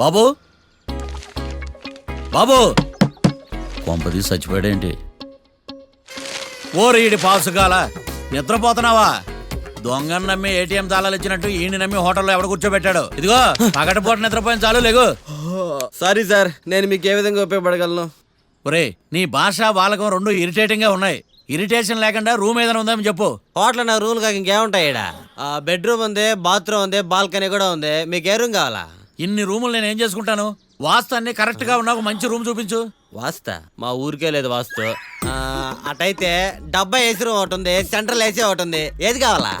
బాబు? బాబు! కొంపది చచ్చిపోయాడేంటి? ఓరీడి పాసుగాల నిద్రపోతున్నావా? దొంగను నమ్మి ఏటీఎం తాళాలు ఇచ్చినట్టు ఈయన నమ్మి హోటల్లో ఎవడ కూర్చోబెట్టాడు? ఇదిగో పగటిపూట నిద్రపోయిన చాలు లేగు. సారీ సార్ నేను మీకు ఏ విధంగా ఉపయోగపడగలను? ఒరే నీ భాష బాలకం రెండు ఇరిటేటింగ్గా ఉన్నాయి. ఇరిటేషన్ లేకుండా రూమ్ ఏదైనా ఉందని చెప్పు. హోటల్ నా రూల్ కాక ఇంకేముంటాయి ఈడ? బెడ్రూమ్ ఉంది బాత్రూమ్ ఉంది బాల్కనీ కూడా ఉంది. మీకు ఏ రూమ్ కావాలా? ఇన్ని రూములు నేను ఏం చేసుకుంటాను? వాస్తు అన్ని కరెక్ట్గా ఉన్న ఒక మంచి రూమ్ చూపించు. వాస్తా? మా ఊరికే లేదు వాస్తు. ఆ, అటైతే డబ్బా ఏసీ రూమ్ ఒకటి ఉంది సెంట్రల్ ఏసీ ఒకటి ఉంది. ఏది కావాలా?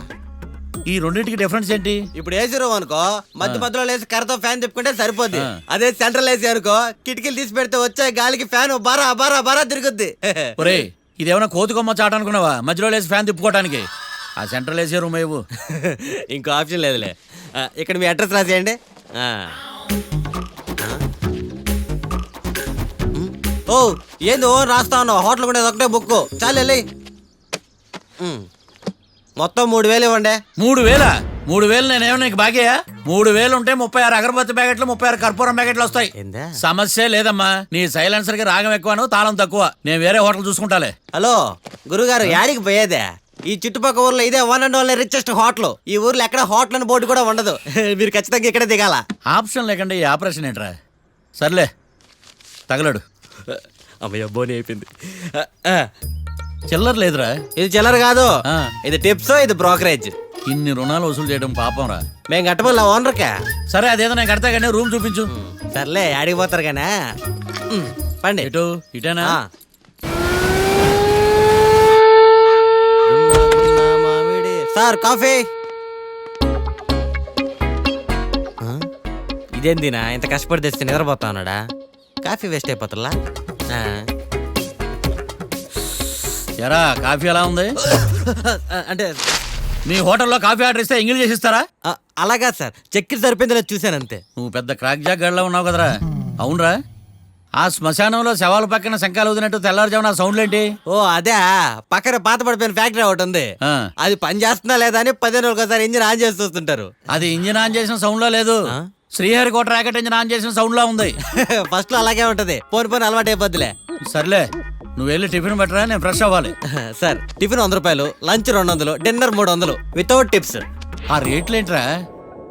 ఈ రెండింటికి డిఫరెన్స్ ఏంటి? ఇప్పుడు ఏసీ రూమ్ అనుకో మధ్య మధ్యలో లేసి కర్రతో ఫ్యాన్ తిప్పుకుంటే సరిపోద్ది. ఆ. అదే సెంట్రల్ ఏసీ అనుకో కిటికీలు తీసి పెడితే వచ్చే గాలికి ఫ్యాన్ బారా బారా బారా తిరుగుద్ది. ఒరే ఇదేమైనా కోతి కొమ్మ చాట అనుకున్నావా? మధ్యలో లేసి ఫ్యాన్ తిప్పుకోవడానికి ఆ సెంట్రల్ ఏసీ రూమ్ ఇవ్వు ఇంకో ఆప్షన్ లేదులే. ఆ, ఇక్కడ మీ అడ్రస్ రాసేయండి. ఆ. ఓ ఏంది ఓ రాస్తా ఉన్నావు. హోటల్ కూడా ఒకటే బుక్ చాలు వెళ్ళి ఉమ్. మొత్తం మూడు వేలు ఇవ్వండి. మూడు వేల? మూడు వేలు నేనేమో నీకు బాగేయా మూడు వేలు ఉంటే ముప్పై ఆరు అగరబత్తి ప్యాకెట్లు ముప్పై ఆరు కర్పూరం ప్యాకెట్లు వస్తాయి. ఏందా? సమస్య లేదమ్మా. నీ సైలెన్సర్కి రాగం ఎక్కువను తాళం తక్కువ. నేను వేరే హోటల్ చూసుకుంటాలే. హలో గురుగారు యాడికి పోయేదే? ఈ చుట్టుపక్కల ఊర్లో ఇదే one and only richest hotel ఈ ఊర్లో ఎక్కడ హోటల్ అని బోర్డు కూడా ఉండదు. మీరు ఖచ్చితంగా ఇక్కడే దిగాల. ఆప్షన్ లేకుండా ఈ ఆపరేషన్ ఏంట్రా? సర్లే తగలడు. అమ్మయ్య బోని అయిపోయింది. చిల్లర లేదురా. ఇది చిల్లర కాదు. ఆ. ఇది టిప్స్ ఇది బ్రోకరేజ్. ఇన్ని రుణాలు వసూలు చేయడం పాపం రా మేము కట్టబోలే ఓనర్కా. సరే అదేదో నేను కడతా కానీ రూమ్ చూపించు. సర్లే యాడికి పోతారు కానీ. పండి. ఎటు ఇటేనా? ఆ. Sir coffee? ఇదేందినా ఇంత కష్టపడి తెస్తే నిద్రపోతా ఉన్నాడా కాఫీ వేస్ట్ అయిపోతుందా. ఎరా కాఫీ ఎలా ఉంది? అంటే మీ హోటల్లో కాఫీ ఆర్డర్ ఇస్తే ఎంగిల్ చేసి ఇస్తారా ఆ, అలాగా సార్. చక్కెర సరిపోయింది లేదు చూశాను అంతే. నువ్వు పెద్ద క్రాక్ జాక్ గడిలో ఉన్నావు కదరా. అవునరా. ఆ శ్మశానంలో శవాల పక్కన శంకాలు వదినట్టు తెల్లారుజామున ఆ సౌండ్లు ఏంటి? ఓ అదే. పక్కన పాత పడిపోయిన ఫ్యాక్టరీ ఒకటి ఉంది. ఆ, అది పని చేస్తుందా లేదా అని పదిహేను ఒకసారి ఇంజిన్ ఆన్ చేసి చూస్తుంటారు. అది ఇంజిన్ ఆన్ చేసిన సౌండ్లో లేదు? శ్రీహరికోట రాకెట్ ఇంజిన్ ఆన్ చేసిన సౌండ్లో ఉంది. ఫస్ట్లో అలాగే ఉంటది. పోని పోని అలవాటు అయిపోద్దిలే. సర్లే నువ్వు వెళ్ళి టిఫిన్ పెట్టరా నేను ఫ్రెష్ అవ్వాలి. సార్ టిఫిన్ వంద రూపాయలు లంచ్ రెండు వందలు డిన్నర్ మూడు వందలు వితౌట్ టిప్స్ ఆ రేట్లు ఏంట్రా?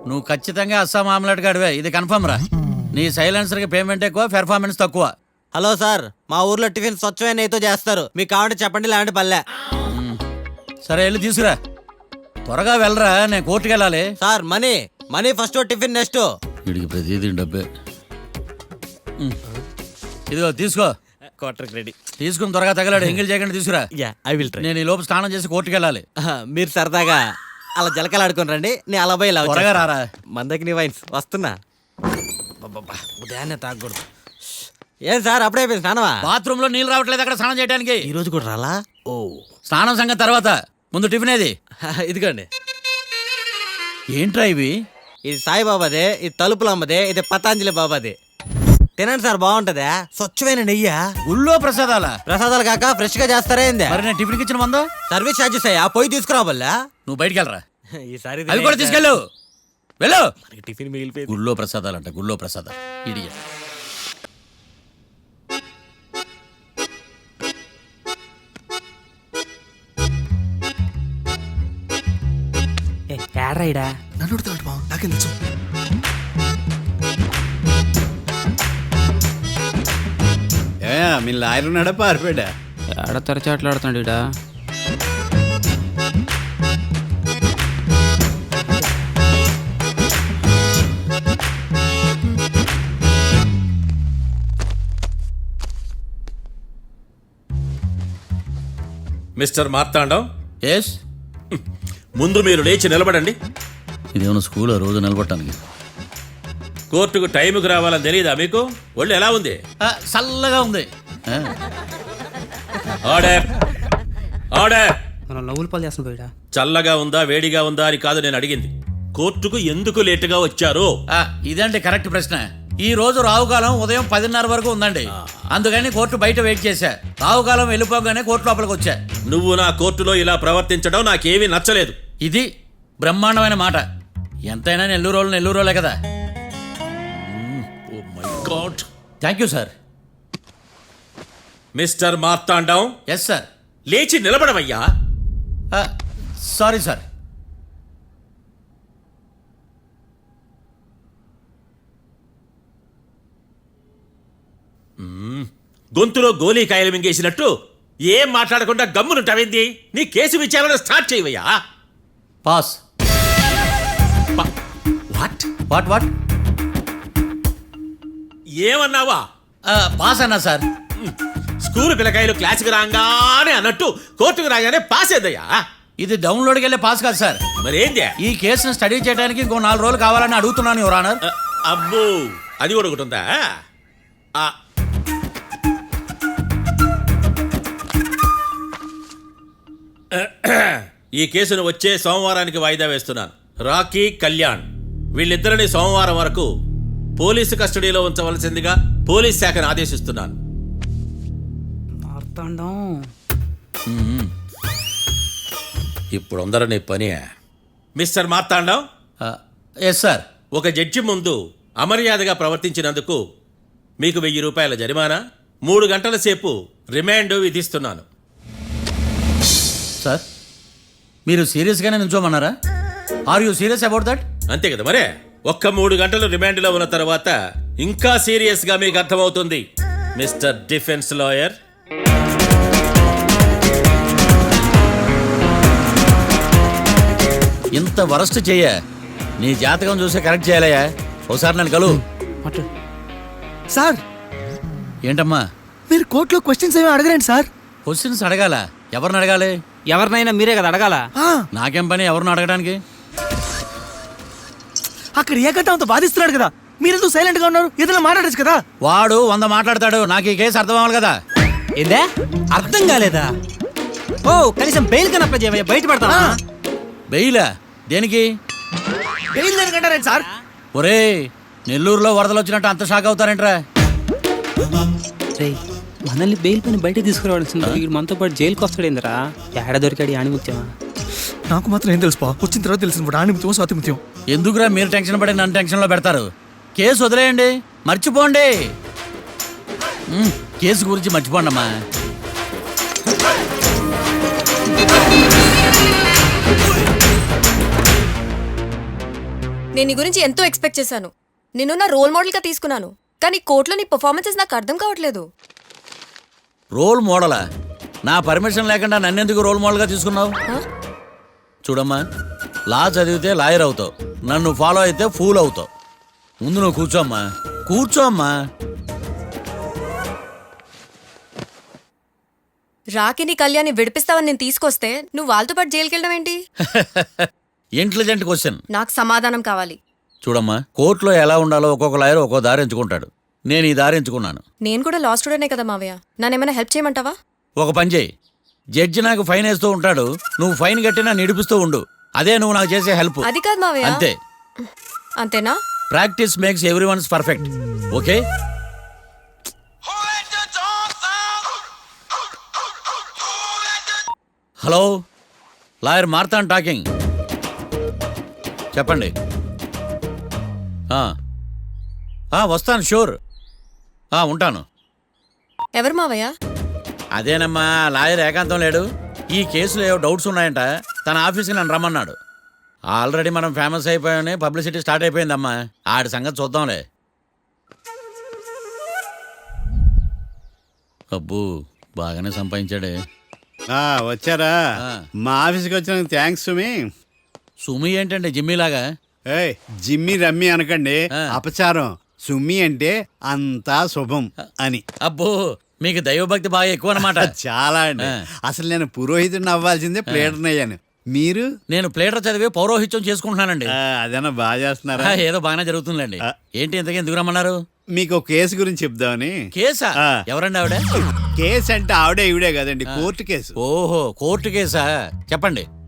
నువ్వు ఖచ్చితంగా అస్సాం ఆమ్లెట్ గడివే ఇది కన్ఫర్మ్ రా. నీ సైలెన్సర్కి పేమెంట్ ఎక్కువ పెర్ఫార్మెన్స్ తక్కువ. హలో సార్ మా ఊర్లో టిఫిన్ స్వచ్ఛమైన నెయ్యితో చేస్తారు. మీకు కావాలంటే చెప్పండి లేదంటే పల్లె. సరే వెళ్ళి తీసుకురా. త్వరగా వెళ్ళరా నేను కోర్టుకి వెళ్ళాలి. Sir money. Money first tiffin next. వీడికి ప్రతిదీ డబ్బే. ఇదిగో తీసుకో. క్వార్టర్ రెడీ తీసుకుని త్వరగా తగలాడు ఎంగిల్ చేయకుండా తీసుకురా. యా ఐ విల్ ట్రై నేను ఈ లోపు స్నానం చేసి కోర్టుకి వెళ్ళాలి. మీరు సరదాగా అలా జలకలు ఆడుకుని రండి నేను అలా పోయి త్వరగా రారా. మందకి నీ వైన్స్ వస్తున్నా. ఉదయాన్నే తాగకూడదు. ఏం సార్ అప్పుడే అయిపోయింది స్నానమా? బాత్రూమ్లో నీళ్ళు రావట్లేదు అక్కడ స్నానం చేయడానికి ఈ రోజు కూడా రాలా? ఓ. స్నానం సంగతి తర్వాత. ముందు టిఫిన్ ఏది? ఇదిగోండి. ఏంట్రా ఇవి? ఇది సాయిబాబాదే ఇది తలుపులమ్మదే ఇది పతాంజలి బాబాదే. తినండి సార్ బాగుంటదా. స్వచ్ఛమైన నెయ్యా? గుళ్ళో ప్రసాదాలా? ప్రసాదాలు కాక ఫ్రెష్గా చేస్తారా ఏంది? మరి నేను టిఫిన్కి ఇచ్చిన మందా? సర్వీస్ ఛార్జెస్ అయ్యా పోయి తీసుకురావల్లా నువ్వు బయటికి వెళ్ళరా? ఈసారి అవి కూడా తీసుకెళ్ళు. వెళ్ళు. టిఫిన్ మిగిలిపోయింది. గుళ్ళో ప్రసాదాలంట గుళ్ళో ప్రసాదాలు. ఇడియ. ఏడ్రైడా నన్ను అడుగుతాడు బావ నాకేం తెలుసు? మీ లాయర్ ఉన్నాడా? పారిపోయాడా? ఏడ తెరచాట్లాడుతున్నాడు ఇడా. మిస్టర్ మార్తాండం? ఎస్ ముందు మీరు లేచి నిలబడండి. ఇదేమన్నా స్కూల్ రోజు నిలబడటానికి? కోర్టుకు టైంకి రావాలని తెలియదా మీకు? ఒళ్ళు ఎలా ఉంది? ఆ, చల్లగా ఉంది. ఆ, ఆర్డర్ ఆర్డర్ మనం లవ్వులు పాలు చేస్తున్న పోయిడా చల్లగా ఉందా వేడిగా ఉందా అని కాదు నేను అడిగింది. కోర్టుకు ఎందుకు లేటుగా వచ్చారు? ఆ, ఇదండి కరెక్ట్ ప్రశ్న. ఈ రోజు రావుకాలం ఉదయం పదిన్నర వరకు ఉందండి. అందుకని కోర్టు బయట వెయిట్ చేశా. రావుకాలం వెళ్ళిపోగానే కోర్టు లోపలికి వచ్చా. నువ్వు నా కోర్టులో ఇలా ప్రవర్తించడం నాకేమీ నచ్చలేదు. ఇది బ్రహ్మాండమైన మాట. ఎంతైనా నెల్లూరు రోజులు నెల్లూరు రోజులే కదా thank you sir mister Marthandam. Yes sir లేచి నిలబడవయ్యా. సారీ సార్ గొంతులో గోలీకాయలు మింగేసినట్టు ఏం మాట్లాడకుండా గమ్మునుంటావేంది? నీ కేసు విచారణ స్టార్ట్ చేయవయ్యా. Pass. What? What what? ఏమన్నావా? Pass అన్నా సార్. స్కూల్ పిల్లకాయలు క్లాసుకు రాగానే అన్నట్టు కోర్టుకు రాగానే పాస్ అయ్యా ఇది డౌన్లోడ్కి వెళ్ళే పాస్ కాదు సార్. మరేంది? ఈ కేసును స్టడీ చేయడానికి ఇంకో నాలుగు రోజులు కావాలని అడుగుతున్నాను అ- అబ్బో అది కూడా ఒకటి ఉందా? ఈ కేసును వచ్చే సోమవారానికి వాయిదా వేస్తున్నాను. రాకీ కళ్యాణ్. వీళ్ళిద్దరిని సోమవారం వరకు పోలీసు కస్టడీలో ఉంచవలసిందిగా పోలీస్ శాఖను ఆదేశిస్తున్నాను. మార్తాండం. ఇప్పుడు అందరూ నీ పని. మిస్టర్ మార్తాండం? ఎస్ సార్ ఒక జడ్జి ముందు అమర్యాదగా ప్రవర్తించినందుకు మీకు వెయ్యి రూపాయల జరిమానా. మూడు గంటల సేపు రిమాండ్ విధిస్తున్నాను. సార్? మీరు సీరియస్గానే నిల్చోమన్నారా? Are you serious about that అంతే కదా మరే. ఒక్క మూడు గంటలు రిమాండ్లో ఉన్న తర్వాత ఇంకా సీరియస్గా మీకు అర్థమవుతుంది. Mister defence lawyer. ఇంత వరస్ట్ చెయ్య. నీ జాతకం చూసి కరెక్ట్ చేయాలయ్యా. ఒకసారి నన్ను కలు. సార్! ఏంటమ్మా? మీరు కోర్టులో క్వశ్చన్స్ ఏమి అడగరండి సార్. క్వశ్చన్స్ అడగాల? ఎవరిని అడగాలి? ఎవరినైనా మీరే కదా అడగాల? నాకేం పని ఎవరిని అడగడానికి అక్కడ ఏకతాంతో బాధిస్తున్నాడు కదా. మీరెందుకు సైలెంట్గా ఉన్నారు? ఏదైనా మాట్లాడచ్చు కదా. వాడు వంద మాట్లాడతాడు. నాకు ఈ కేసు అర్థం అవ్వాలి కదా. ఏందే? అర్థం కాలేదా? ఓ కనీసం బెయిల్ కనప్ప చేయవయ్యా. బయట పడతావా? బెయిలా? దేనికి? బెయిల్ దేనికంటారండి సార్? ఒరే నెల్లూరులో వరదలు వచ్చినట్టు అంత షాక్ అవుతారేంట్రా? మనల్ని బెయిల్ పైన బయట తీసుకురావాల్సింది. వీడు మనతో పాటు జైలుకి వస్తాడేందిరా? ఏడ దొరికాడు ఆణిముత్యమా నాకు మాత్రం ఏం తెలుసు వచ్చిన తర్వాత తెలిసిన ఆణిముత్యం స్వాతిముత్యం. ఎందుకురా మీరు టెన్షన్ పడి నన్ను టెన్షన్లో పెడతారు? కేసు వదిలేయండి. మర్చిపోండి. కేసు గురించి మర్చిపోండి అమ్మా. నేను నీ గురించి ఎంతో ఎక్స్పెక్ట్ చేశాను. నిన్ను నా రోల్ మోడల్గా తీసుకున్నాను. కానీ కోర్టులో నీ పర్ఫార్మెన్సెస్ నాకు అర్థం కావట్లేదు. రోల్ మోడలా? నా పర్మిషన్ లేకుండా నన్నెందుకు రోల్ మోడల్గా తీసుకున్నావు? చూడమ్మా లా చదివితే లాయర్ అవుతావు. నన్ను ఫాలో అయితే ఫూల్ అవుతావు. ముందు నువ్వు కూర్చోమ్మా. కూర్చోమ్మా. రాకిని కళ్యాణ్ని విడిపిస్తావని నేను తీసుకొస్తే నువ్వు వాళ్ళతో పాటు జైలుకి వెళ్ళడం ఏంటి? ఇంటెలిజెంట్ క్వశ్చన్ నాకు సమాధానం కావాలి. చూడమ్మా కోర్టులో ఎలా ఉండాలో ఒక్కొక్క లాయర్ ఒక్కో దారి ఎంచుకుంటాడు. నేను ఈ దారి ఎంచుకున్నాను. నేను కూడా లా స్టూడెంటే కదా మావయ్య. నన్నేమైనా హెల్ప్ చేయమంటావా? ఒక పని చేయి. జడ్జి నాకు ఫైన్ వేస్తూ ఉంటాడు. నువ్వు ఫైన్ కట్టినా నిడిపిస్తూ ఉండు. అదే నువ్వు నాకు చేసే హెల్ప్ అది కాదు మావయ్య. అంతే. అంతేనా? Practice makes every ones perfect okay hello lawyer Marthan talking చెప్పండి. వస్తాను షూర్ ఆ, ఉంటాను. ఎవరు మావయ్య? అదేనమ్మా లాయర్ ఏకాంతం లేడు. ఈ కేసులో ఏవో డౌట్స్ ఉన్నాయంట. తన ఆఫీస్కి నన్ను రమ్మన్నాడు. ఆల్రెడీ మనం ఫేమస్ అయిపోయామని పబ్లిసిటీ స్టార్ట్ అయిపోయిందమ్మా. ఆడి సంగతి చూద్దాంలే. అబ్బు బాగానే సంపాదించాడే. ఆ, వచ్చారా? ఆ. మా ఆఫీస్కి వచ్చినందుకు థ్యాంక్స్ సుమి. సుమి ఏంటండి జిమ్మీలాగా? ఏయ్ జిమ్మి రమ్మి అనకండి. ఆ. అపచారం. సుమి అంటే అంతా శుభం అని. అబ్బో మీకు దైవభక్తి బాగా ఎక్కువ అనమాట చాలా అండి. అసలు నేను పురోహితుడిని అవ్వాల్సిందే ప్లేటర్ని అయ్యాను మీరు? నేను ప్లేటర్ చదివి పౌరోహిత్యం చేసుకుంటున్నానండి. అదేనా బాగా చేస్తున్నారా? ఏదో బాగానే జరుగుతుందండి. ఏంటి ఇంతకీ ఎందుకు రమ్మన్నారు? మీకు ఒక కేసు గురించి చెప్దామని. కేసా. ఎవరండి ఆవిడ? కేసు అంటే ఆవిడే ఈవిడే కదండి కోర్టు కేసు. ఓహో కోర్టు కేసా? చెప్పండి.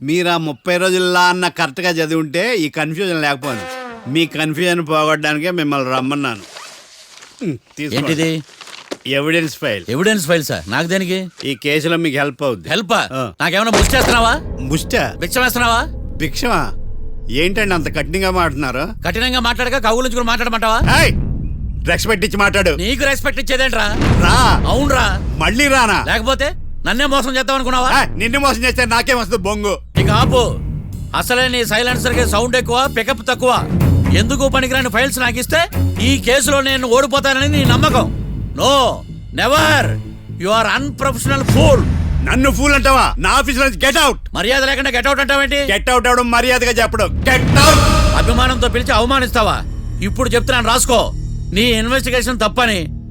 మీరు ఆ ముప్పై రోజుల్లో అన్న కరెక్ట్గా చదివి ఉంటే ఈ కన్ఫ్యూజన్ లేకపోను. మీ కన్ఫ్యూజన్ పోగొట్టడానికే మిమ్మల్ని రమ్మన్నాను. తీసుకోండి. ఏంటిది? Evidence file evidence file sir నాకు దేనికి? ఈ కేసులో మీకు హెల్ప్ అవుద్ది. హెల్ప్ ఆ. నాకేమైనా బుక్ చేస్తున్నావా ముష్ట బిచ్చం వేస్తున్నావా? భిక్షమా? ఏంటండి అంత కఠినంగా మాట్లాడుతున్నారు? కఠినంగా మాట్లాడక కవులించుకుని మాట్లాడమంటావా? ఏయ్! రెస్పెక్ట్ ఇచ్చి మాట్లాడు. నీకు రెస్పెక్ట్ ఇచ్చేదేంట్రా? రా. అవునరా. మళ్ళీ రానా? లేకపోతే నన్నే మోసం చేద్దాం అనుకున్నావా నిన్ను మోసం చేస్తే నాకేం వస్తుంది బొంగు. ఇక ఆపు. అసలే నీ సైలెన్సర్కి సౌండ్ ఎక్కువ పికప్ తక్కువ. ఎందుకు పనికిరాని ఫైల్స్ నాకు ఇస్తే ఈ కేసులో నేను ఓడిపోతానని నీ నమ్మకం. No never you are unprofessional fool నన్ను ఫూల్ అంటావా? నా ఆఫీస్ నుంచి గెట్ అవుట్ మర్యాద లేకుండా గెట్అవుట్ అంటావేంటి? గెట్ అవుట్ అవడం మర్యాదగా చెప్పడం. గెట్ అవుట్ అభిమానంతో పిలిచి అవమానిస్తావా? ఇప్పుడు చెప్తున్నాను రాసుకో. నీ ఇన్వెస్టిగేషన్ తప్పని.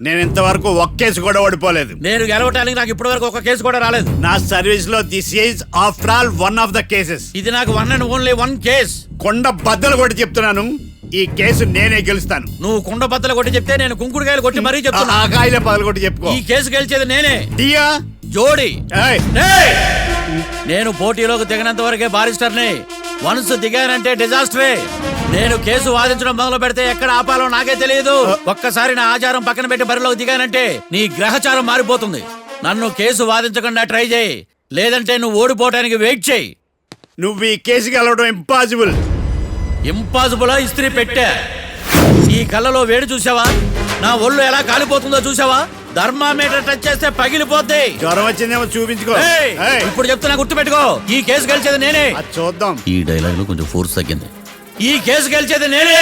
నేను ఇంతవరకు ఒక్క కేసు కూడా ఓడిపోలేదు. నేను గెలవటానికి నాకు ఇప్పటివరకు ఒక కేసు కూడా రాలేదు. నా సర్వీస్లో this is after all one of the cases ఇది నాకు one and only one case కొండ బద్దలు కూడా చెప్తున్నాను. ఈ కేసు నేనే గెలుస్తాను. నువ్వు కుండ బద్దలు కొట్టి చెప్తే నేను కుంకుడుకాయలు కొట్టి మరీ ఆ చెప్తున్నా కాయలే పగలు కూడా చెప్పుకో. ఈ కేసు గెలిచేది నేనే. దియా జోడి. ఏయ్. ఏయ్! నేను పోటీలోకి దిగినంత వరకే బారిస్టర్ని వన్స్ దిగానంటే డిజాస్టరే నేను కేసు వాదించడం మొదలు పెడితే ఎక్కడ ఆపాలో నాకే తెలియదు. ఒక్కసారి నా ఆచారం పక్కన పెట్టి బరిలోకి దిగానంటే నీ గ్రహచారం మారిపోతుంది. నన్ను కేసు వాదించకుండా ట్రై చేయి. లేదంటే నువ్వు ఓడిపోవటానికి వెయిట్ చేయి. నువ్వు ఈ కేసు గెలవడం ఇంపాసిబుల్ ఇంపాసిబుల్ ఇస్త్రీ పెట్టా. ఈ కళ్ళలో వేడి చూసావా నా ఒళ్ళు ఎలా కాలిపోతుందో చూసావా ధర్మామీటర్ టచ్ చేస్తే పగిలిపోద్ది. జ్వరం వచ్చిందేమో చూపించుకో. ఇప్పుడు చెప్తున్నా గుర్తుపెట్టుకో. ఈ కేసు గెలిచేది నేనే. చూద్దాం. ఈ డైలాగ్లో కొంచెం ఫోర్స్ తగ్గింది. ఈ కేసు గెలిచేది నేనే.